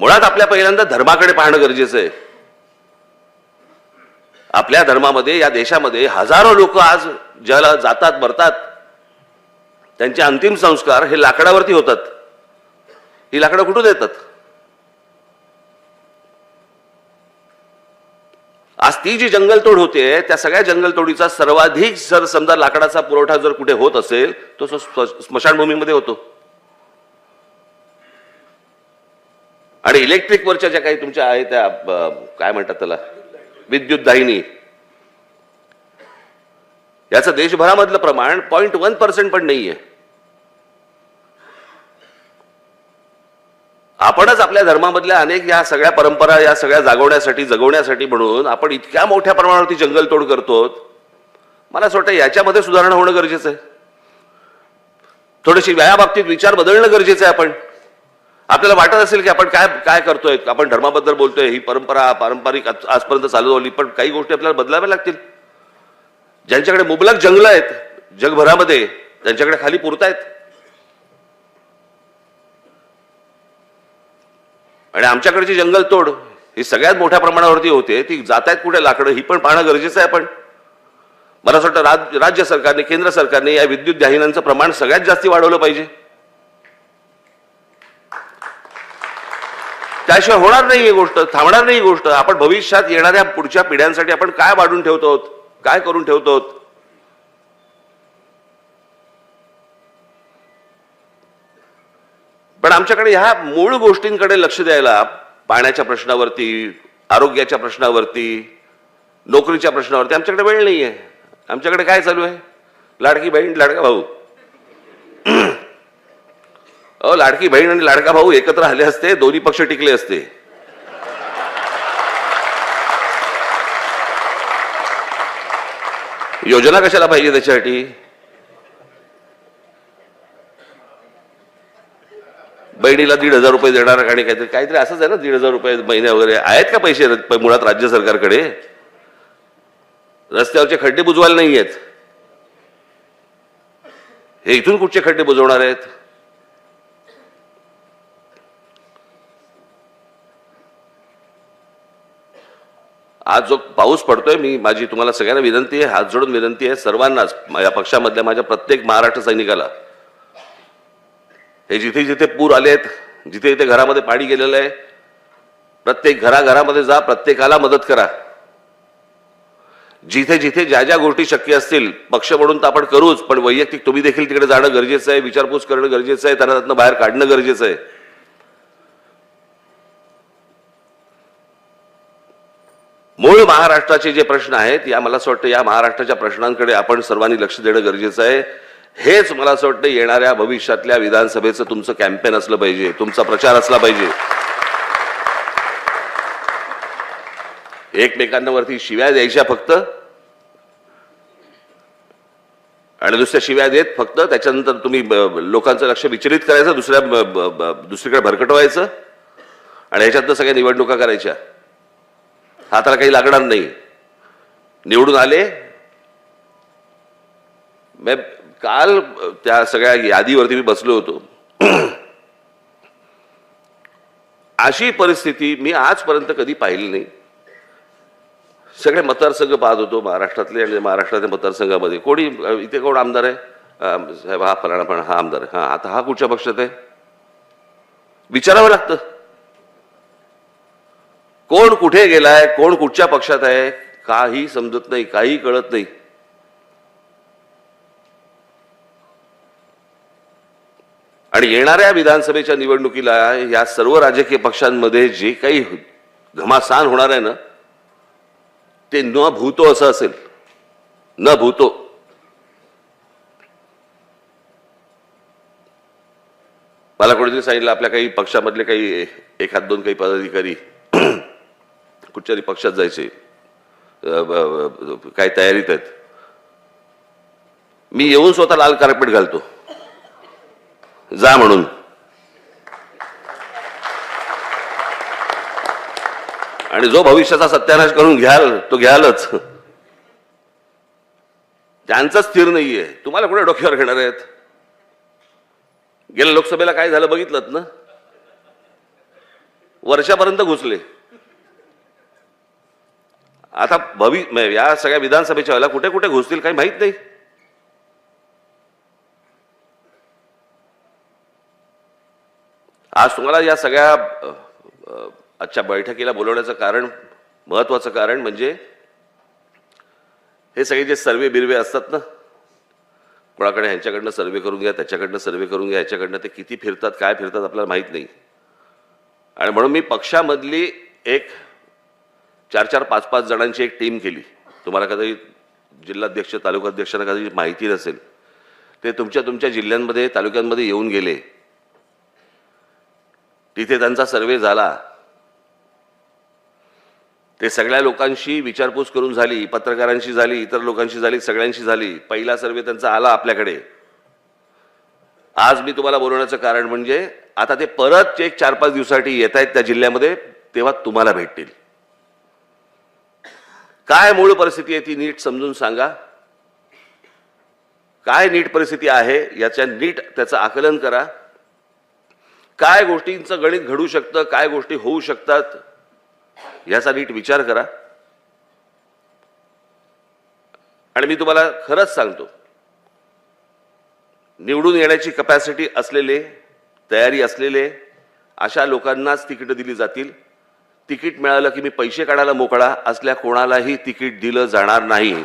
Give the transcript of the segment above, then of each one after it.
मुळात आपल्या पहिल्यांदा धर्माकडे पाहणं गरजेचं आहे. आपल्या धर्मामध्ये या देशामध्ये हजारो लोक आज ज्याला जातात मरतात त्यांचे अंतिम संस्कार हे लाकडावरती होतात. ही लाकडं कुठून येतात? आज ती जी जंगलतोड होते त्या सगळ्या जंगलतोडीचा सर्वाधिक जर समजा लाकडाचा पुरवठा जर कुठे होत असेल तो स्मशानभूमीमध्ये होतो. आणि इलेक्ट्रिक वरच्या ज्या काही तुमच्या आहेत त्या काय म्हणतात त्याला? विद्युत दाहिनी. याचं देशभरामधलं प्रमाण पॉईंट वन पर्सेंट पण नाहीये. आपणच आपल्या धर्मामधल्या अनेक या सगळ्या परंपरा या सगळ्या जागवण्यासाठी जगवण्यासाठी म्हणून आपण इतक्या मोठ्या प्रमाणावरती जंगलतोड करतो मला असं वाटतं याच्यामध्ये सुधारणा होणं गरजेचं आहे. थोडीशी व्यायाबाबतीत बाबतीत विचार बदलणं गरजेचं आहे आपण. आपल्याला वाटत असेल की आपण काय काय करतोय? आपण धर्माबद्दल बोलतोय ही परंपरा पारंपरिक आजपर्यंत चालू झाली पण काही गोष्टी आपल्याला बदलाव्या लागतील. ज्यांच्याकडे मुबलक जंगल आहेत जगभरामध्ये त्यांच्याकडे खाली पुरतायत आणि आमच्याकडची जंगलतोड ही सगळ्यात मोठ्या प्रमाणावरती होते ती जात आहेत कुठे लाकडं ही पण पाहणं गरजेचं आहे आपण. मला असं वाटतं राज- राज्य सरकारने केंद्र सरकारने या विद्युत दाहिन्यांचं प्रमाण सगळ्यात जास्ती वाढवलं पाहिजे. त्याशिवाय होणार नाही ही गोष्ट थांबणार नाही ही गोष्ट. आपण भविष्यात येणाऱ्या पुढच्या पिढ्यांसाठी आपण काय वाढून ठेवतो काय करून ठेवतो पण आमच्याकडे ह्या मूळ गोष्टींकडे लक्ष द्यायला पाण्याच्या प्रश्नावरती आरोग्याच्या प्रश्नावरती नोकरीच्या प्रश्नावरती आमच्याकडे वेळ नाही आहे आमच्याकडे काय चालू आहे? लाडकी बहीण लाडका भाऊ. अहो लाडकी बहीण आणि लाडका भाऊ एकत्र आले असते दोन्ही पक्ष टिकले असते. योजना कशाला पाहिजे त्याच्यासाठी? बहिणीला दीड हजार रुपये देणार आणि काहीतरी काहीतरी असंच आहे ना दीड हजार रुपये महिने वगैरे. आहेत का पैसे मुळात राज्य सरकारकडे? रस्त्यावरचे खड्डे बुजवायला नाही आहेत. हे इथून कुठचे खड्डे बुजवणार आहेत? आज जो पाऊस पडतोय मी माझी तुम्हाला सगळ्यांना विनंती आहे हात जोडून विनंती आहे सर्वांनाच या पक्षामधल्या माझ्या प्रत्येक महाराष्ट्र सैनिकाला. हे जिथे जिथे पूर आले आहेत जिथे जिथे घरामध्ये पाणी गेलेलं आहे प्रत्येक घराघरामध्ये जा प्रत्येकाला मदत करा. जिथे जिथे ज्या ज्या गोष्टी शक्य असतील पक्ष म्हणून तर आपण करूच पण वैयक्तिक तुम्ही देखील तिकडे जाणं गरजेचं आहे विचारपूस करणं गरजेचं आहे त्यांना त्यातनं बाहेर काढणं गरजेचं आहे. मूळ महाराष्ट्राचे जे प्रश्न आहेत या मला असं वाटतं या महाराष्ट्राच्या प्रश्नांकडे आपण सर्वांनी लक्ष देणं गरजेचं आहे. हेच मला असं वाटतं येणाऱ्या भविष्यातल्या विधानसभेचं तुमचं कॅम्पेन असलं पाहिजे तुमचा प्रचार असला पाहिजे. एकमेकांना वरती शिव्या द्यायच्या फक्त. आणि दुसऱ्या शिव्या देत फक्त त्याच्यानंतर तुम्ही लोकांचं लक्ष विचलित करायचं दुसऱ्या दुसरीकडे भरकटवायचं. आणि ह्याच्यातनं सगळ्या निवडणुका करायच्या. हाताला काही लागणार नाही. निवडून आले. मी काल त्या सगळ्या यादीवरती मी बसलो होतो. अशी परिस्थिती मी आजपर्यंत कधी पाहिली नाही. सगळे मतदारसंघ पाहत होतो महाराष्ट्रातले आणि महाराष्ट्रातल्या मतदारसंघामध्ये. कोणी इथे कोण आमदार आहे? साहेब हा फलाणा पण हा आमदार आहे. हा आता हा कुठच्या पक्षात आहे? विचारावं लागतं. कोण कुठे गेलाय कोण कुठच्या पक्षात आहे काही समजत नाही काही कळत नाही. आणि येणाऱ्या विधानसभेच्या निवडणुकीला या सर्व राजकीय पक्षांमध्ये जे काही घमासान होणार आहे ना ते न भूतो असं असेल. न भूतो. मला कोणीतरी सांगितलं आपल्या काही पक्षामधले काही एखाद दोन काही पदाधिकारी कुठच्या तरी पक्षात जायचे. काय तयारीत आहेत. मी येऊन स्वतः लाल कार्पेट घालतो. जा म्हणून. आणि जो भविष्याचा सत्यानाश करून घ्याल तो घ्यालच. त्यांचं स्थिर नाहीये. तुम्हाला कुठे डोक्यावर घेणार आहेत? गेल्या लोकसभेला काय झालं बघितलं ना? वर्षापर्यंत घुसले. आता भवि या सगळ्या विधानसभेच्या वेळेला कुठे कुठे घुसतील काही माहीत नाही. आज तुम्हाला या सगळ्या आजच्या बैठकीला बोलवण्याचं कारण महत्वाचं कारण म्हणजे हे सगळे जे सर्वे बिर्वे असतात ना कोणाकडे ह्यांच्याकडनं सर्वे करून घ्या त्याच्याकडनं सर्वे करून घ्या ह्याच्याकडनं ते किती फिरतात काय फिरतात आपल्याला माहीत नाही. आणि म्हणून मी पक्षामधली एक चार चार पाच पाच जणांची एक टीम केली. तुम्हाला कधी जिल्हाध्यक्ष तालुकाध्यक्षांना कधी माहिती नसेल ते तुमच्या तुमच्या जिल्ह्यांमध्ये तालुक्यांमध्ये येऊन गेले. तिथे त्यांचा सर्वे झाला. ते सगळ्या लोकांशी विचारपूस करून झाली पत्रकारांशी झाली इतर लोकांशी झाली सगळ्यांशी झाली. पहिला सर्वे त्यांचा आला आपल्याकडे. आज मी तुम्हाला बोलवण्याचं कारण म्हणजे आता ते परत एक चार पाच दिवसासाठी येत आहेत त्या जिल्ह्यामध्ये तेव्हा तुम्हाला भेटतील. काय मूळ परिस्थिती आहे ती नीट समजून सांगा. काय नीट परिस्थिती आहे याच्या नीट त्याचं आकलन करा. काय गोष्टींचं गणित घडू शकतं काय गोष्टी होऊ शकतात याचा नीट विचार करा. आणि मी तुम्हाला खरंच सांगतो निवडून येण्याची कपॅसिटी असलेले तयारी असलेले अशा लोकांनाच तिकीटं दिली जातील. तिकीट मिळालं की मी पैसे काढायला मोकळा असल्या कोणालाही तिकीट दिलं जाणार नाही.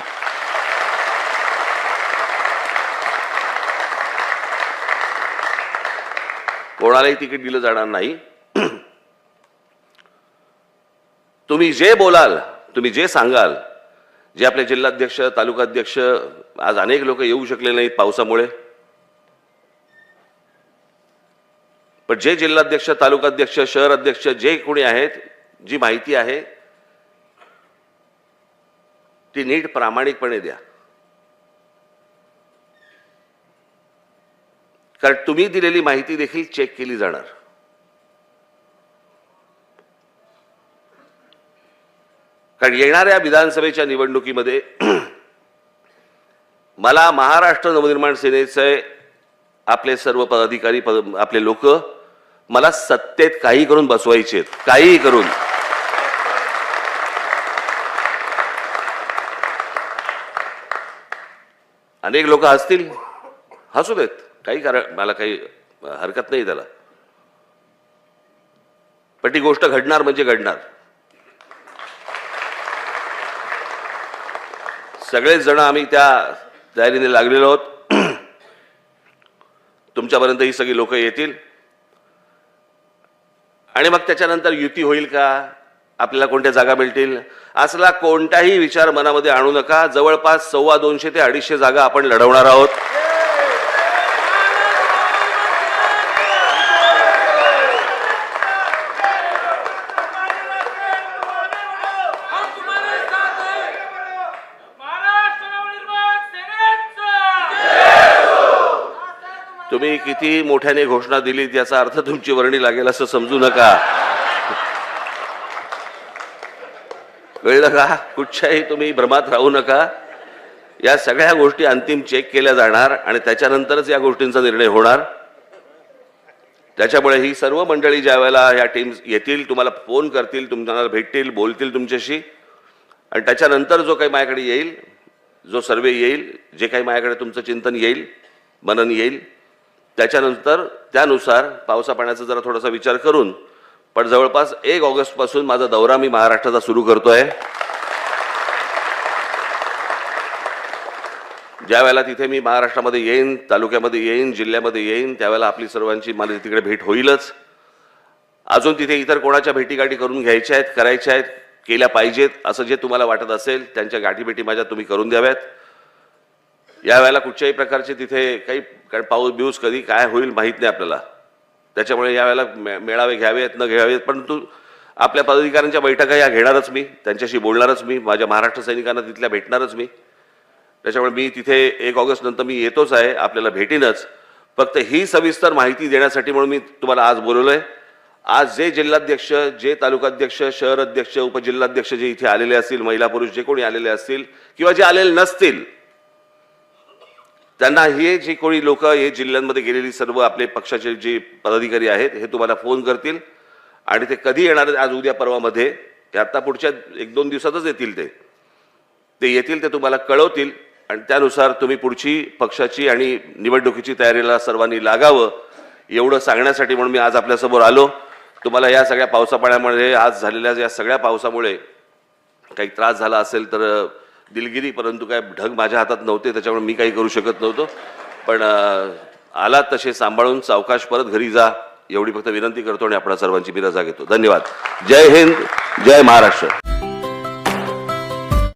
कोणालाही तिकीट दिलं जाणार नाही. तुम्ही जे बोलाल तुम्ही जे सांगाल जे आपले जिल्हाध्यक्ष तालुकाध्यक्ष आज अनेक लोक येऊ शकले नाहीत पावसामुळे. पण जे जिल्हाध्यक्ष तालुकाध्यक्ष शहर अध्यक्ष जे कोणी आहेत जी माहिती आहे ती नीट प्रामाणिकपणे द्या. कारण तुम्ही दिलेली माहिती देखील चेक केली जाणार. कारण येणाऱ्या विधानसभेच्या निवडणुकीमध्ये मला महाराष्ट्र नवनिर्माण सेनेचे आपले सर्व पदाधिकारी पद आपले लोक मला सत्तेत काही करून बसवायचे काहीही करून. अनेक लोक हसतील. हसू देत. काही कारण मला काही हरकत नाही त्याला. पण ती गोष्ट घडणार म्हणजे घडणार. सगळेच जण आम्ही त्या तयारीने लागलेलो आहोत. तुमच्यापर्यंत ही सगळी लोक येतील. आणि मग त्याच्यानंतर युती होईल का? आपल्याला कोणत्या जागा मिळतील? असला कोणताही विचार मनामध्ये आणू नका. जवळपास सव्वा दोनशे ते अडीचशे जागा आपण लढवणार आहोत. तुम्ही किती मोठ्याने घोषणा दिली याचा अर्थ तुमची वर्णी लागेल असं समजू नका. कळलं का? कुठच्याही तुम्ही भ्रमात राहू नका. या सगळ्या गोष्टी अंतिम चेक केल्या जाणार आणि त्याच्यानंतरच या गोष्टींचा निर्णय होणार. त्याच्यामुळे ही सर्व मंडळी ज्या वेळेला ह्या टीम्स येतील तुम्हाला फोन करतील तुम्हाला भेटतील बोलतील तुमच्याशी. आणि त्याच्यानंतर जो काही माझ्याकडे येईल जो सर्वे येईल जे काही माझ्याकडे तुमचं चिंतन येईल मनन येईल त्याच्यानंतर त्यानुसार पावसा पाण्याचा जरा थोडासा विचार करून पण जवळपास एक ऑगस्टपासून माझा दौरा मी महाराष्ट्राचा सुरू करतोय. ज्या वेळेला तिथे मी महाराष्ट्रामध्ये येईन तालुक्यामध्ये येईन जिल्ह्यामध्ये येईन त्यावेळेला आपली सर्वांची मला तिकडे भेट होईलच. अजून तिथे इतर कोणाच्या भेटीगाठी करून घ्यायच्या आहेत करायच्या आहेत केल्या पाहिजेत असं जे तुम्हाला वाटत असेल त्यांच्या गाठीभेटी माझ्या तुम्ही करून द्याव्यात. या वेळेला कुठच्याही प्रकारचे तिथे काही कारण पाऊस बिऊस कधी काय होईल माहीत नाही आपल्याला. त्याच्यामुळे या वेळेला मे- मेळावे घ्यावेत न घ्यावेत परंतु आपल्या पदाधिकाऱ्यांच्या बैठका या घेणारच मी. त्यांच्याशी बोलणारच मी. माझ्या महाराष्ट्र सैनिकांना तिथल्या भेटणारच मी. त्याच्यामुळे मी तिथे एक ऑगस्ट नंतर मी येतोच आहे. आपल्याला भेटीनच. फक्त ही सविस्तर माहिती देण्यासाठी म्हणून मी तुम्हाला आज बोलवलंय. आज जे जिल्हाध्यक्ष जे तालुकाध्यक्ष शहर अध्यक्ष उपजिल्हाध्यक्ष जे इथे आलेले असतील महिला पुरुष जे कोणी आलेले असतील किंवा जे आलेले नसतील त्यांना हे जे कोणी लोक हे जिल्ह्यांमध्ये गेलेली सर्व आपले पक्षाचे जे पदाधिकारी आहेत हे तुम्हाला फोन करतील. आणि ते कधी येणार आहेत आज उद्या परवामध्ये ते आत्ता पुढच्या एक दोन दिवसातच येतील ते. ते येतील ते तुम्हाला कळवतील. आणि त्यानुसार तुम्ही पुढची पक्षाची आणि निवडणुकीची तयारीला सर्वांनी लागावं एवढं सांगण्यासाठी म्हणून मी आज आपल्यासमोर आलो. तुम्हाला या सगळ्या पावसापाण्यामध्ये आज झालेल्या या सगळ्या पावसामुळे काही त्रास झाला असेल तर दिलगिरी परंतु काय ढग माझ्या हातात नव्हते त्याच्यामुळे मी काही करू शकत नव्हतो. पण आला आलात तसे सांभाळून सावकाश परत घरी जा एवढी फक्त विनंती करतो आणि आपणा सर्वांची मी रजा घेतो धन्यवाद. जय हिंद जय महाराष्ट्र.